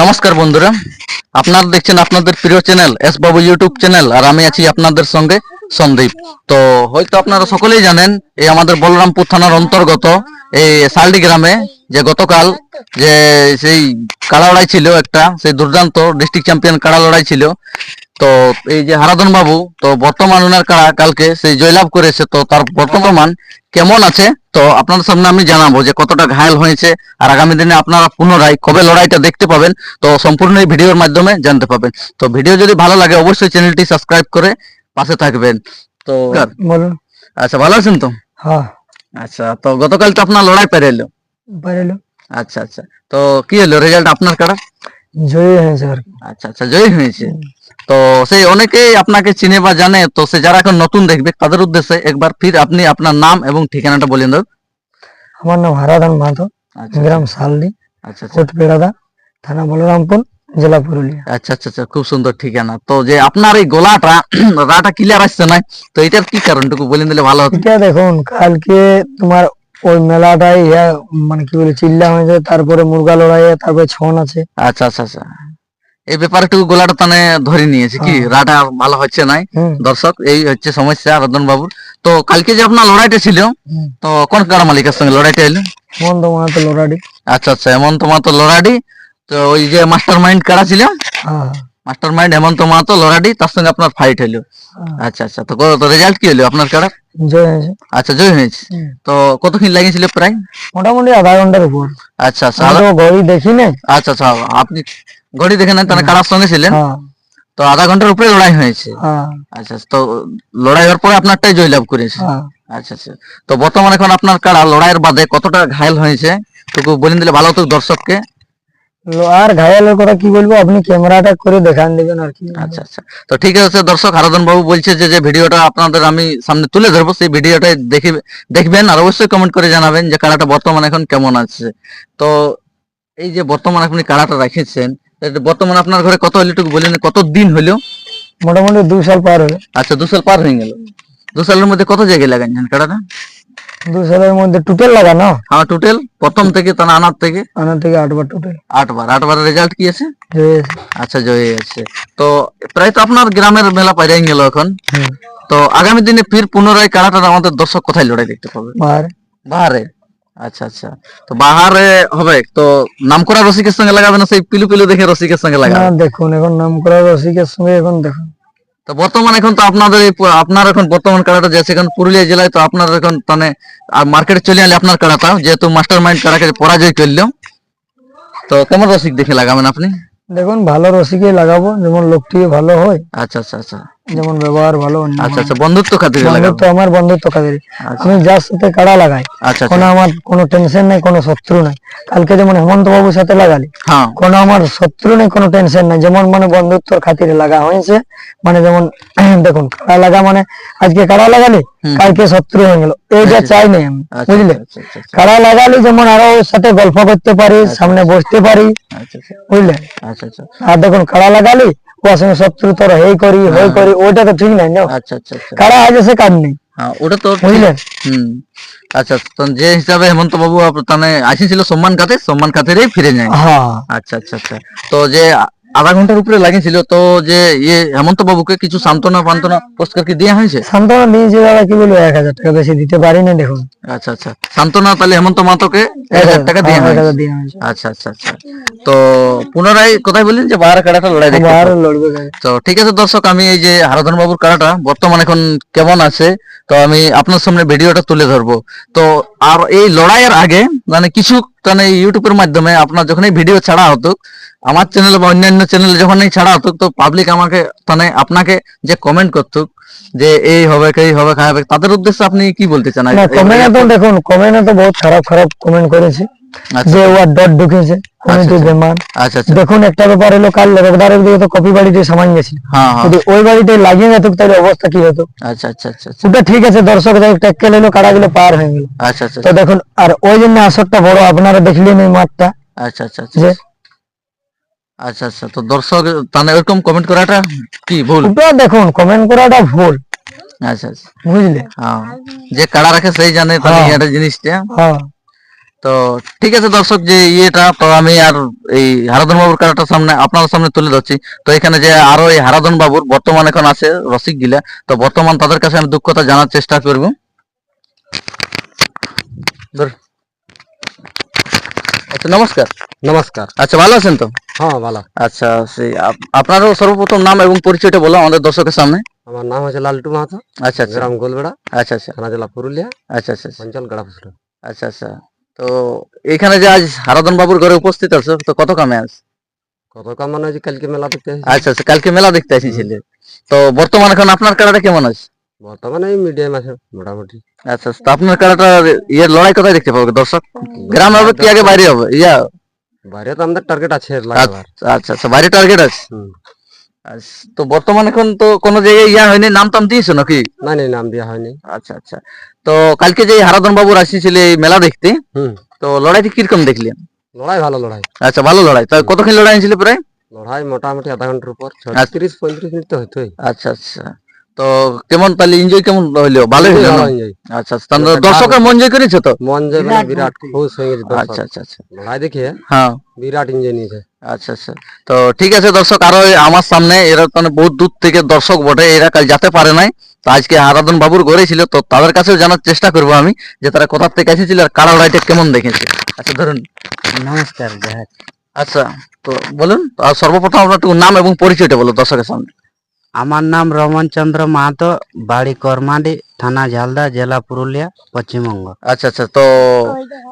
নমস্কার বন্ধুরা। আপনারা দেখছেন আপনাদের প্রিয় channel S Babu YouTube channel, আর আমি আছি আপনাদের সঙ্গে সন্দীপ। তো হয়তো আপনারা সকলেই জানেন, এই আমাদের বলরামপুর থানার অন্তর্গত এই শালডি গ্রামে যে গতকাল যে সেই কাড়া লড়াই ছিল একটা, সেই দুর্দান্ত ডিস্ট্রিক্ট চ্যাম্পিয়ন কাড়া লড়াই ছিল। তো এই যে হারাধন বাবু তো বর্তমান ওনার কালকে সেই জয়লাভ করেছে তো তার বর্তমান কেমন আছে? তো আপনার সামনে আমি জানাব যে কতটা ঘায়ল হয়েছে আর আগামী দিনে আপনারা পুনরায় কবে লড়াইটা দেখতে পাবেন তো সম্পূর্ণ এই ভিডিওর মাধ্যমে জানতে পাবেন। তো ভিডিও যদি ভালো লাগে অবশ্যই চ্যানেলটি সাবস্ক্রাইব করে পাশে থাকবেন। তো বলুন। আচ্ছা ভালো আছেন তো? হ্যাঁ। আচ্ছা তো গতকাল তো আপনার লড়াই পেরে এলো আচ্ছা আচ্ছা। তো কি হলো? রেজাল্ট আপনার কারা? জয়ী হয়েছে আচ্ছা আচ্ছা জয়ী হয়েছে। তো সেই অনেকেই আপনাকে চিনে বা জানে তো সে যারা এখন নতুন দেখবে তাদের উদ্দেশ্যে একবার ফির আপনি আপনার নাম এবং ঠিকানাটা বলে দেন। আমার নাম হারাধন মাহাতো আচ্ছা। গ্রাম শালদি আচ্ছা আচ্ছা। পেড়াদা থানা বলরামপুর জেলা পুরুলিয়া। আচ্ছা আচ্ছা আচ্ছা খুব সুন্দর ঠিকানা। তো যে আপনার এই গলাটা রাটা ক্লিয়ার আসছে না তো এটার কি কারণটুকু বলে দিলে ভালো হতো? এটা দেখুন কালকে তোমার ওই মেলাটাই মানে কি বলে চিল্লা হয়েছে তারপরে মুরগা লড়াই তারপরে ছন আছে। আচ্ছা আচ্ছা আচ্ছা। এই ব্যাপারে একটু গলাটা তানে ধরে নিয়েছে কি হ্যাঁ। রাটা ভালো হচ্ছে নাই। দর্শক এই হচ্ছে সমস্যা রতন বাবুর। তো কালকে যে আপনার লড়াইটা ছিল তো কোন কারা মালিকের সঙ্গে লড়াইটা এলো? মাহাতো লড়াডি আচ্ছা আচ্ছা হেমন্ত মাহাতো লড়াডি তো ওই যে মাস্টার মাইন্ড কারা ছিল? হ্যাঁ। মাস্টার মাইন্ড হেমন্ত মাহাতো লড়াডি তার সঙ্গে আপনার ফাইট হলো। হ্যাঁ। আচ্ছা আচ্ছা তো রেজাল্ট কি হলো আপনার কারা আচ্ছা জয় হয়েছে। তো কতক্ষণ লাগিয়েছিল প্রায়? মোটামুটি আধা ঘণ্টার উপর। আচ্ছা আচ্ছা আমি দেখি না আচ্ছা আচ্ছা আপনি ঘড়ি দেখে নেন তাহলে কারার সঙ্গে ছিলেন। হ্যাঁ। তো আধা ঘণ্টার উপরে লড়াই হয়েছে। হ্যাঁ। আচ্ছা তো লড়াই হওয়ার পরে আপনারটাই জয়লাভ করেছে। হ্যাঁ। আচ্ছা আচ্ছা। তো বর্তমানে এখন আপনার কারা লড়াইয়ের বাদে কতটা ঘায়ল হয়েছে? তো বলে দিলে ভালো হতো দর্শককে। আর ঘায়ালের কথা কি বলব? আপনি ক্যামেরাটা করে দেখান দিবেন আর কি। আচ্ছা আচ্ছা। তো ঠিক আছে দর্শক হারাধন বাবু বলছে যে যে ভিডিওটা আপনাদের আমি সামনে তুলে ধরবো সেই ভিডিওটা দেখে দেখবেন। আর অবশ্যই কমেন্ট করে জানাবেন যে কারাটা বর্তমানে এখন কেমন আছে। তো এই যে বর্তমানে আপনি কারাটা রেখেছেন বর্তমানে আপনার ঘরে কত হলো একটু বলেন কত দিন হলো? মোটামুটি দুই সাল পার হলো। আচ্ছা দু সাল পার হয়ে গেল। দু সালের মধ্যে কত জায়গায় লাগাইছেন কাড়াটা দুই সালের মধ্যে টোটাল লাগানো আমার টোটাল প্রথম থেকে তার আনার থেকে? আনার থেকে আটবার টোটাল আটবার। আটবারের রেজাল্ট কি আছে? আচ্ছা জয় আছে। তো প্রায় তো আপনার গ্রামের মেলা পাইরাই গেল এখন। তো আগামী দিনে ফির পুনরায় কারাটা আমাদের দর্শক কোথায় লড়াই দেখতে পাবে? আর বাহারে আচ্ছা আচ্ছা। তো বাহারে হবে তো নামকরা রসিকের সঙ্গে লাগাবে না সেই পিলু পিলু দেখে রসিকের সঙ্গে লাগাবে দেখুন এখন নাম করা রসিকের সঙ্গে এখন দেখুন। তো বর্তমান এখন তো আপনাদের আপনার এখন বর্তমান কাড়াটা যে এখন পুরুলিয়া জেলায় তো আপনার এখন মানে মার্কেটে চলে আলে আপনার কাড়াটা যেহেতু মাস্টার মাইন্ড কাড়াকে পরাজয় করল তো কেমন রসিক দেখে লাগাবেন আপনি? দেখুন ভালো রসিকে লাগাবো যেমন লোকটি ভালো হয়। আচ্ছা আচ্ছা আচ্ছা। যেমন ব্যবহার ভালো অন্য আচ্ছা আচ্ছা বন্ধুত্ব খাতিরে বন্ধুত্ব আমার বন্ধুত্ব কাদের আচ্ছা। আমি যার সাথে কাড়া লাগাই আচ্ছা কোনো আচ্ছা আমার কোনো টেনশন নাই কোনো শত্রু নাই। কালকে যেমন হেমন্ত বাবুর সাথে লাগালি হ্যাঁ। কোনো আমার শত্রু নেই কোনো টেনশন নাই। যেমন মানে বন্ধুত্বর খাতিরে লাগা হয়েছে মানে যেমন দেখুন কাড়া লাগা মানে আজকে কাড়া লাগালি কালকে শত্রু হয়ে গেল। এইটা চাই নাই আমি বুঝলে? কাড়া লাগালি যেমন আরও ওর সাথে গল্প করতে পারি সামনে বসতে পারি বুঝলে? আচ্ছা আচ্ছা। আর দেখুন কাড়া লাগালি ওর সঙ্গে শত্রু তোর হেই করি হই করি ওইটা তো ঠিক নাই না আচ্ছা আচ্ছা কারা আজ সে কাজ নেই। হ্যাঁ ওটা তো। বুঝলেন হুম। আচ্ছা তো যে হিসাবে হেমন্ত বাবু তাহলে আসিছিল সম্মান খাতে সম্মান খাতেরই ফিরে যায়। হ্যাঁ। আচ্ছা আচ্ছা আচ্ছা। তো যে আধা ঘণ্টার উপরে লাগিয়েছিল তো যে ইয়ে হেমন্ত বাবুকে কিছু সান্ত্বনা পান্তনা পুরস্কার কি দেওয়া হয়েছে? সান্ত্বনা দিয়েছে দাদা কি বলব এক হাজার টাকা বেশি দিতে পারি না দেখুন। আচ্ছা আচ্ছা। সান্ত্বনা তাহলে হেমন্ত মাতোকে এক হাজার টাকা দেওয়া হ্যাঁ, হয়েছে। আচ্ছা আচ্ছা আচ্ছা। তো পুনরায় কোথায় বললেন যে বাহারা কাড়াটা লড়াই দেখতে লড়বে তো ঠিক আছে দর্শক আমি এই যে হারাধন বাবুর কাড়াটা বর্তমান এখন কেমন আছে তো আমি আপনার সামনে ভিডিওটা তুলে ধরবো। তো আর এই লড়াইয়ের আগে মানে কিছু মানে ইউটিউবের মাধ্যমে আপনার যখন এই ভিডিও ছাড়া হতো আমার চ্যানেল বা অন্যান্য চ্যানেলে যখন এই ছাড়া হতো তো পাবলিক আমাকে মানে আপনাকে যে কমেন্ট করতো যে এই হবে এই হবে হবে তাদের উদ্দেশ্যে আপনি কি বলতে চান? না কমেন্টে তো দেখুন কমেন্টে তো বহুত খারাপ খারাপ কমেন্ট করেছে। আচ্ছা। যে ওয়ার ডট ঢুকেছে আচ্ছা। বেমান আচ্ছা। দেখুন একটা ব্যাপার হলো কাল রোগদারের দিকে তো কপি বাড়িতে সামান গেছিল। হ্যাঁ হ্যাঁ। যদি ওই বাড়িতে লাগিয়ে যেত তাহলে অবস্থা কি হতো? আচ্ছা আচ্ছা আচ্ছা ওটা ঠিক আছে দর্শক যাই টেক্কেল এলো কাড়াগুলো পার হয়ে গেল। আচ্ছা আচ্ছা তো দেখুন আর ওই জন্য আসরটা বড় আপনারা দেখলেন এই মাঠটা। আচ্ছা আচ্ছা আচ্ছা। আচ্ছা আচ্ছা। তো দর্শক তাহলে ওরকম কমেন্ট করাটা কি ভুল? ওটা দেখুন কমেন্ট করাটা ভুল। আচ্ছা আচ্ছা। বুঝলে? হ্যাঁ। যে কাড়া রাখে সেই জানে তাহলে হ্যাঁ। এটা জিনিসটা। হ্যাঁ। তো ঠিক আছে দর্শক যে ইয়েটা তো আমি আর এই হারাধন বাবুর কারাটার সামনে আপনার সামনে তুলে ধরছি। তো এখানে যে আরও এই হারাধন বাবুর বর্তমান এখন আছে রসিক গিলা। তো বর্তমান তাদের কাছে আমি দুঃখতা জানার চেষ্টা করব। ধর। আচ্ছা নমস্কার। নমস্কার। আচ্ছা ভালো আছেন তো? হ্যাঁ ভালো। আচ্ছা সেই আপ- আপনারও সর্বপ্রথম নাম এবং পরিচয়টা বলো আমাদের দর্শকের সামনে। আমার নাম হচ্ছে লালটু মাহাতো আচ্ছা আচ্ছা। গ্রাম গোলবেড়া আচ্ছা আচ্ছা। থানা জেলা পুরুলিয়া আচ্ছা আচ্ছা আচ্ছা। অঞ্চল গড়াফুসরা আচ্ছা আচ্ছা। তো এখানে যে আজ হারাধন বাবুর ঘরে উপস্থিত আছে তো কত কামে আছে কত কাম মানে হচ্ছে কালকে মেলা দেখতে এসেছি। আচ্ছা আচ্ছা কালকে মেলা দেখতে আসিছিলে। তো বর্তমান এখন আপনার কারাটা কেমন আছে? বর্তমানে এই মিডিয়াম আছে মোটামুটি। আচ্ছা তো আপনার কারাটা ইয়ের লড়াই কোথায় দেখতে পাবো? দর্শক গ্রামে হবে কি আগে বাইরে হবে? ইয়া। বাইরে তো আমাদের টার্গেট আছে লাগাবার আচ্ছা আচ্ছা বাইরে টার্গেট আছে? হুম। আচ্ছা, তো বর্তমান এখন তো কোনো জায়গায় ইয়া হয়নি? নাম টাম দিয়েছ নাকি? না নেই নাম দেওয়া হয়নি। আচ্ছা আচ্ছা। তো কালকে যে হারাধন বাবুর আসিছিলে এই মেলা দেখতে হুম। তো লড়াইটি কীরকম দেখলেন? লড়াই ভালো লড়াই। আচ্ছা ভালো লড়াই। তো কতক্ষণ লড়াই হয়েছিল প্রায়? লড়াই মোটামুটি আধা ঘণ্টার উপর আচ্ছা। ছত্রিশ পঁয়ত্রিশ মিনিট তো হইতোই। আচ্ছা আচ্ছা। তো কেমন তাহলে এনজয় কেমন হইল? ভালোই হইল না? ভালো। আচ্ছা আচ্ছা দর্শকের মন জয় করেছ তো? মন যায় মানে বিরাট খুশ। হয়ে গেছে দর্শক। আচ্ছা আচ্ছা আচ্ছা। লড়াই দেখে হ্যাঁ? বিরাট এনজয় নিয়েছে। আচ্ছা আচ্ছা। তো ঠিক আছে দর্শক আরও আমার সামনে এরা মানে বহুত দূর থেকে দর্শক বটে এরা কাল যেতে পারে নাই। তো আজকে আরাধন বাবুর ঘরে ছিল তো তাদের কাছেও জানার চেষ্টা করব আমি যে তারা কোথা থেকে এসেছিল আর কারা লড়াইটা কেমন দেখেছে। আচ্ছা ধরুন। নমস্কার আচ্ছা তো বলুন আর সর্বপ্রথম আপনার একটু নাম এবং পরিচয়টা বলো দর্শকের সামনে। আমার নাম রমন চন্দ্র মাহাতো বাড়ি করমাডি থানা ঝালদা জেলা পুরুলিয়া পশ্চিমবঙ্গ। আচ্ছা আচ্ছা তো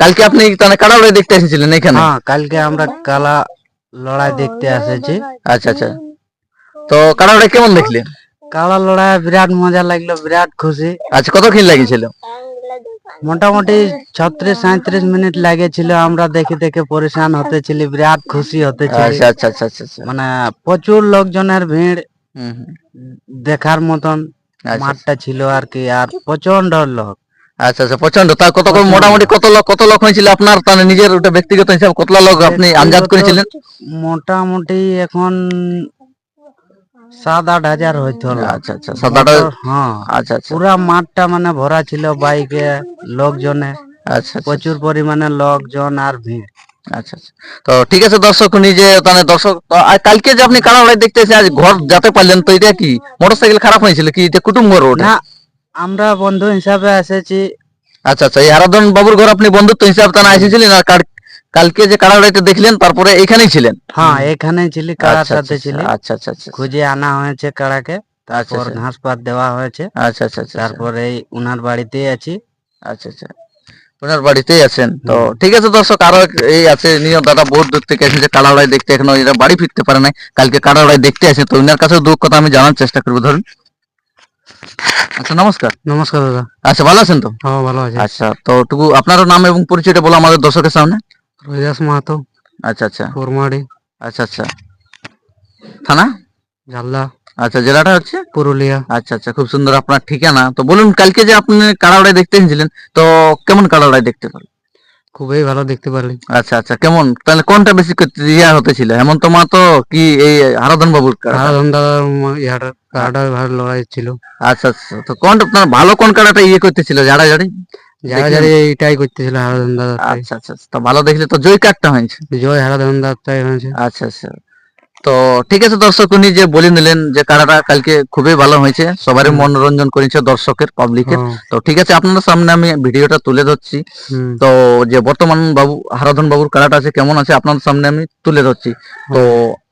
কালকে আপনি তাহলে কারা লড়াই দেখতে এসেছিলেন এখানে? হ্যাঁ কালকে আমরা কালা লড়াই দেখতে এসেছি। আচ্ছা আচ্ছা। তো কারা লড়াই কেমন দেখলেন কালা লড়াই বিরাট মজা লাগল বিরাট খুশি। আচ্ছা কত খিল লাগিয়েছিল? মোটামুটি ছত্রিশ সাঁত্রিশ মিনিট লাগেছিল আমরা দেখে দেখে পরেশান হতেছিলি বিরাট খুশি হতেছিল। আচ্ছা আচ্ছা আচ্ছা আচ্ছা আচ্ছা। মানে প্রচুর লোকজনের ভিড়। দেখার মতন আচ্ছা, মাঠটা ছিল আর কি আর প্রচণ্ড লোক। আচ্ছা আচ্ছা প্রচণ্ড তা কত মোটামুটি কত লোক কত লোক হয়েছিল আপনার? তাহলে নিজের ওটা ব্যক্তিগত হিসাবে কত লোক আপনি আন্দাজ করেছিলেন? মোটামুটি এখন সাত আট হাজার হইতো আচ্ছা আচ্ছা সাত আট হ্যাঁ। আচ্ছা আচ্ছা। পুরা মাঠটা মানে ভরা ছিল বাইকে লোকজনে। আচ্ছা আচ্ছা। প্রচুর পরিমাণে লোকজন আর ভিড়। আচ্ছা আচ্ছা। তো ঠিক আছে দর্শক নিজে তাহলে দর্শক কালকে যে আপনি কারা লড়াই দেখতে এসে আজ ঘর যেতে পারলেন তো এটা কি? মোটরসাইকেল খারাপ হয়েছিল কি? এটা কুটুম্ব রোড? না আমরা বন্ধু হিসাবে এসেছি। আচ্ছা আচ্ছা এই হারাধন বাবুর ঘর আপনি বন্ধুত্ব হিসাবে তারা এসেছিলেন আর কালকে যে কারা লড়াইটা দেখলেন তারপরে এখানেই ছিলেন? হ্যাঁ এখানে ছিলি কাড়ার আচ্ছা সাথে আচ্ছা ছিলি। আচ্ছা আচ্ছা আচ্ছা খুঁজে আনা হয়েছে আচ্ছা তারপর আচ্ছা ঘাস পাত দেওয়া হয়েছে। আচ্ছা আচ্ছা আচ্ছা তারপরে এই উনার বাড়িতে আছি। আচ্ছা আচ্ছা। ওনার বাড়িতেই আছেন। তো ঠিক আছে দর্শক আরও এই আছে নিয়ম দাদা বহুত দূর থেকে এসেছে কালাড়াই দেখতে এখনও এরা বাড়ি ফিরতে পারে নাই। কালকে কালাড়াই দেখতে আসে তো ওনার কাছে দু কথা আমি জানার চেষ্টা করব ধরুন। আচ্ছা নমস্কার। নমস্কার দাদা। আচ্ছা ভালো আছেন তো? হ্যাঁ ভালো আছে। আচ্ছা তো টুকু আপনার নাম এবং পরিচয়টা বলো আমাদের দর্শকের সামনে। রোজাস মাহাতো আচ্ছা আচ্ছা। আচ্ছা আচ্ছা। থানা? ঝালদা আচ্ছা জেলাটা হচ্ছে? পুরুলিয়া। আচ্ছা আচ্ছা খুব সুন্দর আপনার ঠিকানা। তো বলুন কালকে যে আপনি কাড়াড়াই দেখতে এসেছিলেন তো কেমন কাড়াড়াই দেখতে পেলেন খুবই ভালো দেখতে পারলেন। আচ্ছা আচ্ছা কেমন? তাহলে কোনটা বেশি ইয়া হতেছিল হেমন্ত মাহাতো কি এই হারাধন বাবুর হারাধন দাদার ইয়াটা কাটা ভালো লড়াই ছিল। আচ্ছা আচ্ছা তো কোনটা আপনার ভালো কোন কাড়াটা ইয়ে করতেছিল? জাড়া জাড়ি যারা। যারা এইটাই করতেছিল হারাধন দাদা আচ্ছা আচ্ছা আচ্ছা, তো ভালো দেখলে তো জয় কার্ডটা হয়েছে। জয় হারাধন দাদাই হয়েছে। আচ্ছা আচ্ছা। তো ঠিক আছে দর্শক উনি যে বলে নিলেন যে কারাটা কালকে খুবই ভালো হয়েছে সবারই মনোরঞ্জন করেছে দর্শকের পাবলিকের। তো ঠিক আছে আপনাদের সামনে আমি ভিডিওটা তুলে ধরছি। তো যে বর্তমান বাবু হারাধন বাবুর কারাটা আছে কেমন আছে আপনাদের সামনে আমি তুলে ধরছি। তো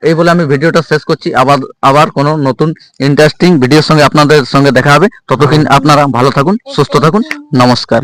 এই বলে আমি ভিডিওটা শেষ করছি। আবার আবার কোনো নতুন ইন্টারেস্টিং ভিডিওর সঙ্গে আপনাদের সঙ্গে দেখা হবে। ততক্ষণ আপনারা ভালো থাকুন সুস্থ থাকুন নমস্কার।